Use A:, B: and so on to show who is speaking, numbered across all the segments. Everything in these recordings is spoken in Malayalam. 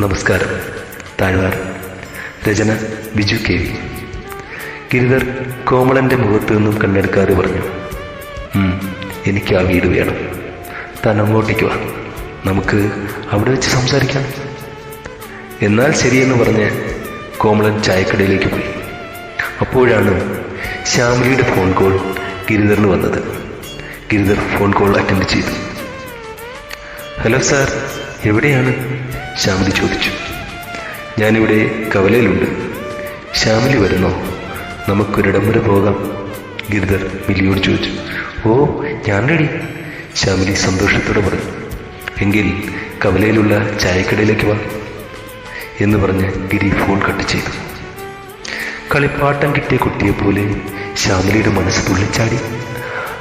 A: നമസ്കാരം. താഴ്വാർ. രചന ബിജു കെ. വി ഗിരിധർ കോമളന്റെ മുഖത്തു നിന്നും കണ്ണെടുക്കാതെ പറഞ്ഞു എനിക്ക് ആ വീട് വേണം. താൻ അങ്ങോട്ടേക്ക് വാ. നമുക്ക് അവിടെ വെച്ച് സംസാരിക്കാം. എന്നാൽ ശരിയെന്ന് പറഞ്ഞ് കോമളൻ ചായക്കടയിലേക്ക് പോയി. അപ്പോഴാണ് ശ്യാമിലിയുടെ ഫോൺ കോൾ ഗിരിധറിന് വന്നത്. ഗിരിധർ ഫോൺ കോൾ അറ്റൻഡ് ചെയ്തു. ഹലോ സാർ എവിടെയാണ്? ശ്യാമിലി ചോദിച്ചു. ഞാനിവിടെ കവലയിലുണ്ട്. ശ്യാമിലി വരുന്നോ? നമുക്കൊരിടം വരെ പോകാം ഗിരിധർ മിലിയോട് ചോദിച്ചു. ഓ ഞാൻ റെഡി ശ്യാമിലി സന്തോഷത്തോടെ പറഞ്ഞു. എങ്കിൽ കവലയിലുള്ള ചായക്കടയിലേക്ക് വാ എന്ന് പറഞ്ഞ് ഗിരി ഫോൺ കട്ട് ചെയ്തു. കളിപ്പാട്ടം കിട്ടിയ കുട്ടിയെ പോലെ ശ്യാമിലിയുടെ മനസ്സ് തുള്ളിച്ചാടി.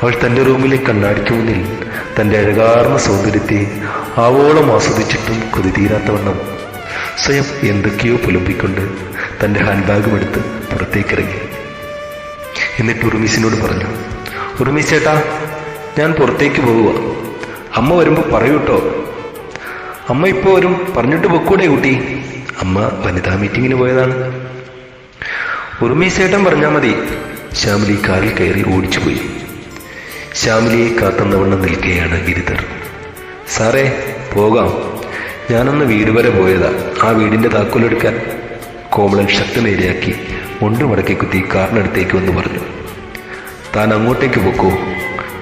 A: അവൾ തന്റെ റൂമിലെ കണ്ണാടിക്ക് മുന്നിൽ തന്റെ അഴകാർന്ന സൗന്ദര്യത്തെ ആവോളം ആസ്വദിച്ചിട്ടും കൊതി തീരാത്തവണ്ണം സ്വയം എന്തൊക്കെയോ പുലമ്പിക്കൊണ്ട് തന്റെ ഹാൻഡ് ബാഗും എടുത്ത് പുറത്തേക്കിറങ്ങി. എന്നിട്ട് ഉറുമീസിനോട് പറഞ്ഞു ഉറുമീസ് ചേട്ടാ ഞാൻ പുറത്തേക്ക് പോവുക അമ്മ വരുമ്പോൾ പറയൂട്ടോ? അമ്മ ഇപ്പോൾ വരും. പറഞ്ഞിട്ട് പൊക്കൂടെ കുട്ടി. അമ്മ വനിതാ മീറ്റിങ്ങിന് പോയതാണ്. ഉറുമീസേട്ടൻ പറഞ്ഞാൽ മതി. ശ്യാമിലി കാറിൽ കയറി ഓടിച്ചുപോയി. ശ്യാമിലിയെ കാത്തുന്നവണ്ണം നിൽക്കുകയാണ് ഗിരിധർ. സാറേ പോകാം. ഞാനൊന്ന് വീട് വരെ പോയതാ. ആ വീടിന്റെ താക്കോലെടുക്കാൻ കോമളൻ ശക്തി നേരെയാക്കി മുണ്ട് മടക്കി കുത്തി കാറിനടുത്തേക്ക് വന്ന് പറഞ്ഞു. താൻ അങ്ങോട്ടേക്ക് പൊക്കോ.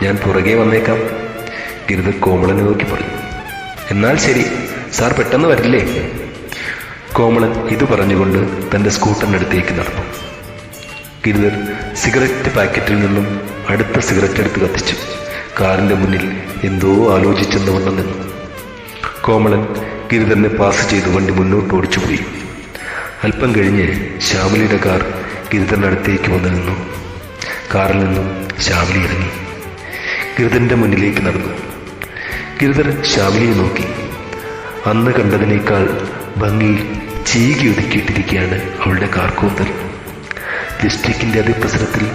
A: ഞാൻ പുറകെ വന്നേക്കാം ഗിരിധർ കോമളനെ നോക്കി പറഞ്ഞു. എന്നാൽ ശരി സാർ പെട്ടെന്ന് വരില്ലേ? കോമളൻ ഇത് പറഞ്ഞുകൊണ്ട് തന്റെ സ്കൂട്ടറിനടുത്തേക്ക് നടന്നു. ഗിരിധർ സിഗരറ്റ് പാക്കറ്റിൽ നിന്നും അടുത്ത സിഗരറ്റ് എടുത്ത് കത്തിച്ചു. കാറിന്റെ മുന്നിൽ എന്തോ ആലോചിച്ചെന്ന് വണ്ണം നിന്നു. കോമളൻ ഗിരിധറിനെ പാസ് ചെയ്ത് വണ്ടി മുന്നോട്ട് ഓടിച്ചുപോയി. അല്പം കഴിഞ്ഞ് ശ്യാമലിയുടെ കാർ ഗിരിധറിനടുത്തേക്ക് വന്നു നിന്നു. കാറിൽ നിന്നും ശ്യാമലി ഇറങ്ങി. ഗിരിധറിന്റെ മുന്നിലേക്ക് നടന്നു. ഗിരിധർ ശ്യാമലിയെ നോക്കി. അന്ന് കണ്ടതിനേക്കാൾ ഭംഗിയിൽ ചീകി ഒതുക്കിയിട്ടിരിക്കുകയാണ് അവളുടെ കാർക്കൂന്തൽ ലിസ്റ്റിക്കിന്റെ അതിപ്രസരത്തിൽ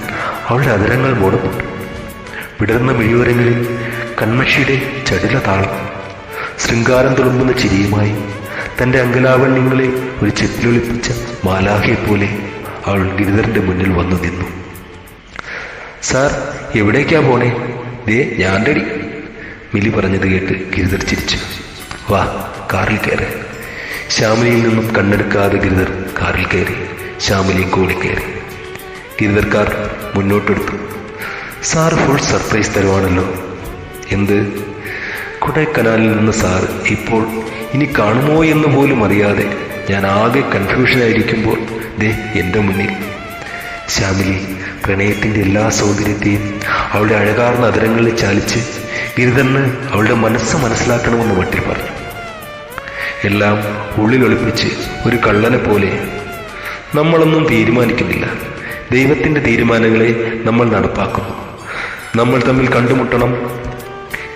A: അവളുടെ അതരങ്ങൾ മൂടപ്പെട്ടു. വിടർന്ന മിഴിയോരങ്ങളിൽ കൺമഷിയുടെ ചടുല താളം ശൃംഗാരം തുളുമ്പുന്ന ചിരിയുമായി തന്റെ അങ്കലാവണ്യങ്ങളെ ഒരു ചെപ്പിലൊളിപ്പിച്ച മാലാഹയെപ്പോലെ അവൾ ഗിരിധരന്റെ മുന്നിൽ വന്നു നിന്നു. സാർ എവിടേക്കാ പോണേ? ദേ ഞാൻ റെഡി മിലി പറഞ്ഞത് കേട്ട് ഗിരിധർ ചിരിച്ചു. വാ കാറിൽ കയറി. ശ്യാമലിയിൽ നിന്നും കണ്ണെടുക്കാതെ ഗിരിധർ കാറിൽ കയറി ശ്യാമലിയും കൂടി കയറി. ഗിരിധർ കാർ മുന്നോട്ടെടുത്തു. സാർ ഫുൾ സർപ്രൈസ് തരുവാണല്ലോ. എന്ത്? കൊടൈക്കനാലിൽ നിന്ന് സാർ ഇപ്പോൾ ഇനി കാണുമോ എന്ന് പോലും അറിയാതെ ഞാൻ ആകെ കൺഫ്യൂഷനായിരിക്കുമ്പോൾ ദേ എന്റെ മുന്നിൽ. ശ്യാമിലി പ്രണയത്തിന്റെ എല്ലാ സൗന്ദര്യത്തെയും അവളുടെ അഴകാർന്ന അതരങ്ങളിൽ ചാലിച്ച് ഗിരിതന്ന് അവളുടെ മനസ്സ് മനസ്സിലാക്കണമെന്ന് മട്ടിൽ പറഞ്ഞു. എല്ലാം ഉള്ളിലൊളിപ്പിച്ച് ഒരു കള്ളനെ പോലെ. നമ്മളൊന്നും തീരുമാനിക്കുന്നില്ല. ദൈവത്തിന്റെ തീരുമാനങ്ങളെ നമ്മൾ നടപ്പാക്കുന്നു. നമ്മൾ തമ്മിൽ കണ്ടുമുട്ടണം.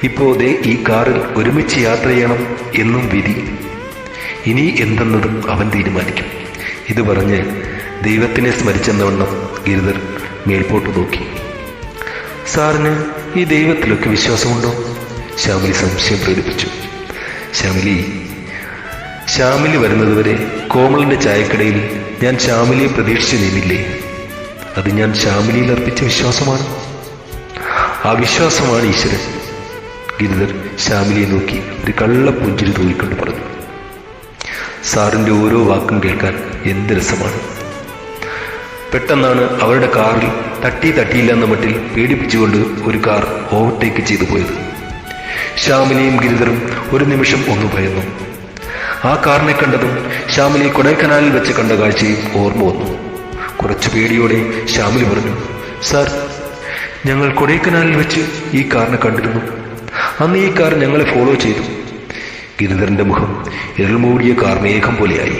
A: ഇപ്പോ ദേ ഈ കാറിൽ ഒരുമിച്ച് യാത്ര ചെയ്യണം എന്നും വിധി. ഇനി എന്തെന്നതും അവൻ തീരുമാനിക്കും. ഇത് പറഞ്ഞ് ദൈവത്തിനെ സ്മരിച്ചെന്നവണ്ണം ഗിരിധർ മേൽപോട്ട് നോക്കി. സാറിന് ഈ ദൈവത്തിലൊക്കെ വിശ്വാസമുണ്ടോ? ശ്യാമിലി സംശയം പ്രകടിപ്പിച്ചു. ശ്യാമിലി ശ്യാമിലി വരുന്നതുവരെ കോമളിന്റെ ചായക്കടയിൽ ഞാൻ ശ്യാമിലിയെ പ്രതീക്ഷിച്ചു നിന്നില്ലേ? അത് ഞാൻ ശ്യാമിലിയിൽ അർപ്പിച്ച വിശ്വാസമാണ്. ആ വിശ്വാസമാണ് ഈശ്വരൻ. ഗിരിധർ ശ്യാമിലിയെ നോക്കി ഒരു കള്ള പുഞ്ചിരി തൂക്കിക്കൊണ്ട് പറഞ്ഞു സാറിന്റെ ഓരോ വാക്കും കേൾക്കാൻ എന്ത് രസമാണ്. പെട്ടെന്നാണ് അവരുടെ കാറിൽ തട്ടി തട്ടിയില്ല എന്ന മട്ടിൽ പേടിപ്പിച്ചുകൊണ്ട് ഒരു കാർ ഓവർടേക്ക് ചെയ്തു പോയത്. ശ്യാമിലിയും ഗിരിധറും ഒരു നിമിഷം ഒന്ന് ഭയന്നു. ആ കാറിനെ കണ്ടതും ശ്യാമിലി കൊടൈക്കനാലിൽ വെച്ച് കണ്ട കാഴ്ചയും ഓർമ്മ വന്നു. കുറച്ചു പേടിയോടെ ശ്യാമിലി പറഞ്ഞു സാർ ഞങ്ങൾ കൊടൈക്കനാലിൽ വെച്ച് ഈ കാറിനെ കണ്ടിരുന്നു. അന്ന് ഈ കാർ ഞങ്ങളെ ഫോളോ ചെയ്തു. ഗിരിധരന്റെ മുഖം ഇരുൾമൂടിയ കാർ മേഘം പോലെയായി.